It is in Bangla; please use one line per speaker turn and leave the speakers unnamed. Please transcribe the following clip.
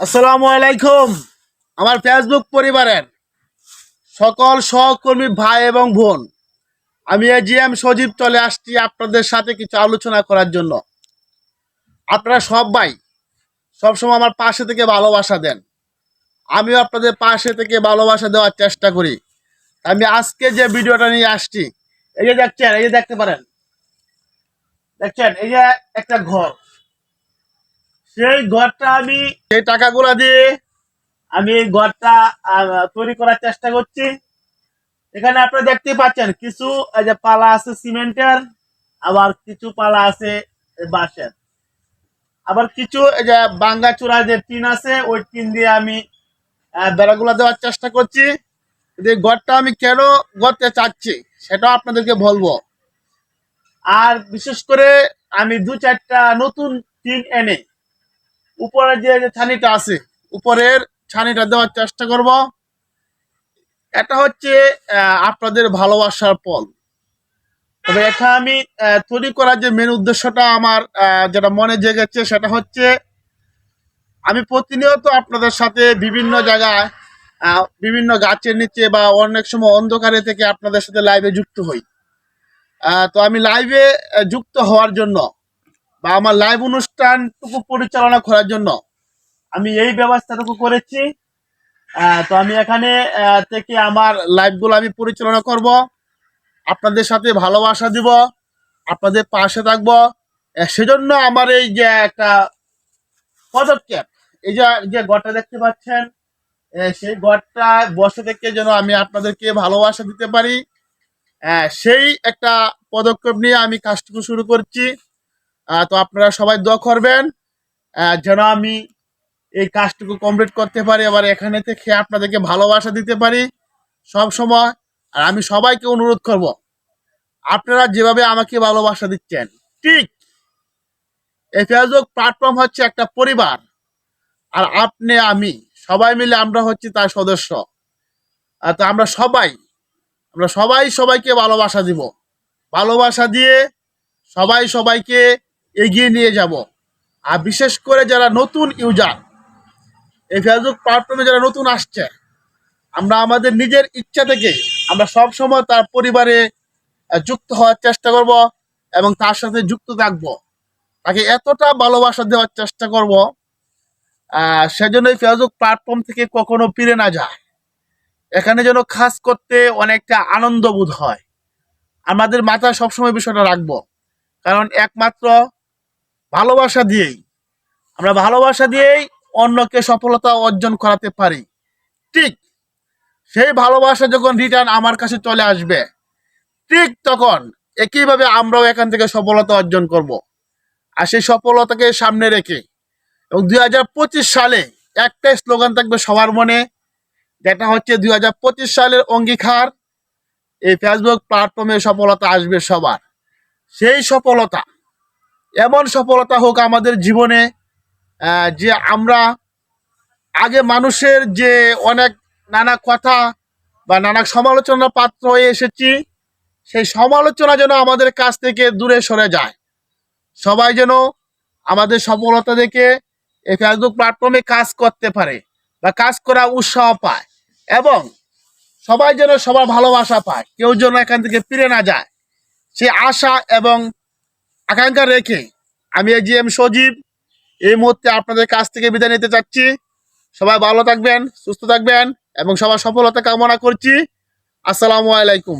আসসালামু আলাইকুম, আমার ফেসবুক পরিবারের সকল সহকর্মী ভাই এবং বোন। আমি এজিএম সজীব চলে আসছি আপনাদের সাথে কিছু আলোচনা করার জন্য। আপনারা সবাই সবসময় আমার পাশে থেকে ভালোবাসা দেন। আমিও আপনাদের পাশে থেকে ভালোবাসা দেওয়ার চেষ্টা করি। আমি আজকে যে ভিডিওটা নিয়ে আসছি, এই যে দেখছেন, এই যে দেখতে পারেন। দেখছেন, এই যে একটা ঘর। সেই ঘরটা আমি সেই টাকাগুলো দিয়ে আমি এই ঘরটা তৈরি করার চেষ্টা করছি। এখানে আপনারা দেখতে পাচ্ছেন কিছু এই যে পালা আছে সিমেন্টের আবার কিছু পালা আছে বাঁশের। আবার কিছু এই যে বাঙ্গা চূড়া যে টিন আছে ওই টিন দিয়ে আমি বেড়াগুলো দেওয়ার চেষ্টা করছি। যে ঘরটা আমি কেন গড়তে চাচ্ছি সেটাও আপনাদেরকে বলব। আর বিশেষ করে আমি দু চারটা নতুন টিন এনে উপরে যে যে ছানিটা আছে, উপরের ছানিটা দেওয়ার চেষ্টা করব। এটা হচ্ছে আপনাদের ভালোবাসার ফল তবে এটা আমি তৈরি করার যে মেন উদ্দেশ্যটা আমার যেটা মনে জেগেছে সেটা হচ্ছে, আমি প্রতিনিয়ত আপনাদের সাথে বিভিন্ন জায়গায় বিভিন্ন গাছের নিচে বা অনেক সময় অন্ধকারে থেকে আপনাদের সাথে লাইভে যুক্ত হই। তো আমি লাইভে যুক্ত হওয়ার জন্য বা আমার লাইভ অনুষ্ঠানটুকু পরিচালনা করার জন্য। আমি এই ব্যবস্থাটুকু করেছি। তো আমি এখানে থেকে আমার লাইভগুলো আমি পরিচালনা করব। আপনাদের সাথে ভালোবাসা দিব। আপনাদের পাশে থাকব। সেজন্য আমার এই যে একটা পদক্ষেপ, এই যে গড়টা দেখতে পাচ্ছেন সেই গড়টা বসে থেকে যেন আমি আপনাদেরকে ভালোবাসা দিতে পারি। সেই একটা পদক্ষেপ নিয়ে আমি কাজটুকু শুরু করছি। তো আপনারা সবাই দোয়া করবেন। যেন আমি এই কাজটুকু কমপ্লিট করতে পারি, আবার এখানে থেকে আপনাদেরকে ভালোবাসা দিতে পারি সব সময়। আর আমি সবাইকে অনুরোধ করব, আপনারা যেভাবে আমাকে ভালোবাসা দিচ্ছেন, ঠিক এই ফেসবুক প্ল্যাটফর্ম হচ্ছে একটা পরিবার, আর আপনি, আমি, সবাই মিলে আমরা হচ্ছি তার সদস্য। আর তো আমরা সবাই আমরা সবাই সবাইকে ভালোবাসা দিব। ভালোবাসা দিয়ে সবাই সবাইকে এগিয়ে নিয়ে যাব। আর বিশেষ করে যারা নতুন ইউজার, এই ফেসবুক প্ল্যাটফর্মে যারা নতুন আসছে, আমরা আমাদের নিজের ইচ্ছা থেকে আমরা সব সময় তার পরিবারে যুক্ত হওয়ার চেষ্টা করব এবং তার সাথে যুক্ত থাকব। তাকে এতটা ভালোবাসা দেওয়ার চেষ্টা করব সেজন্য এই ফেসবুক প্ল্যাটফর্ম থেকে কখনো ফিরে না যায়। এখানে যেন কাজ করতে অনেকটা আনন্দ বোধ হয়। আমাদের মাথায় সবসময় বিষয়টা রাখব। কারণ একমাত্র ভালোবাসা দিয়েই, আমরা ভালোবাসা দিয়েই অন্যকে সফলতা অর্জন করাতে পারি। ঠিক সেই ভালোবাসা যখন রিটার্ন আমার কাছে চলে আসবে, ঠিক তখন একইভাবে আমরাও এখান থেকে সফলতা অর্জন করব। আর সেই সফলতাকে সামনে রেখে এবং দুই হাজার পঁচিশ সালে একটাই স্লোগান থাকবে সবার মনে, যেটা হচ্ছে দুই হাজার পঁচিশ সালের অঙ্গীকার। এই ফেসবুক প্ল্যাটফর্মে সফলতা আসবে সবার। সেই সফলতা এমন সফলতা হোক আমাদের জীবনে যে আমরা আগে মানুষের যে অনেক নানা কথা বা নানা সমালোচনার পাত্র হয়ে এসেছি, সেই সমালোচনা যেন আমাদের কাছ থেকে দূরে সরে যায়। সবাই যেন আমাদের সফলতা দেখে এই ফেসবুক প্ল্যাটফর্মে কাজ করতে পারে বা কাজ করা উৎসাহ পায় এবং সবাই যেন সবার ভালোবাসা পায়। কেউ যেন এখান থেকে ফিরে না যায়। সে আশা এবং আকাঙ্ক্ষা রেখে আমি এ জি এম সজীব। এই মুহূর্তে আপনাদের কাছ থেকে বিদায় নিতে চাচ্ছি। সবাই ভালো থাকবেন, সুস্থ থাকবেন এবং সবার সফলতা কামনা করছি। আসসালামু আলাইকুম।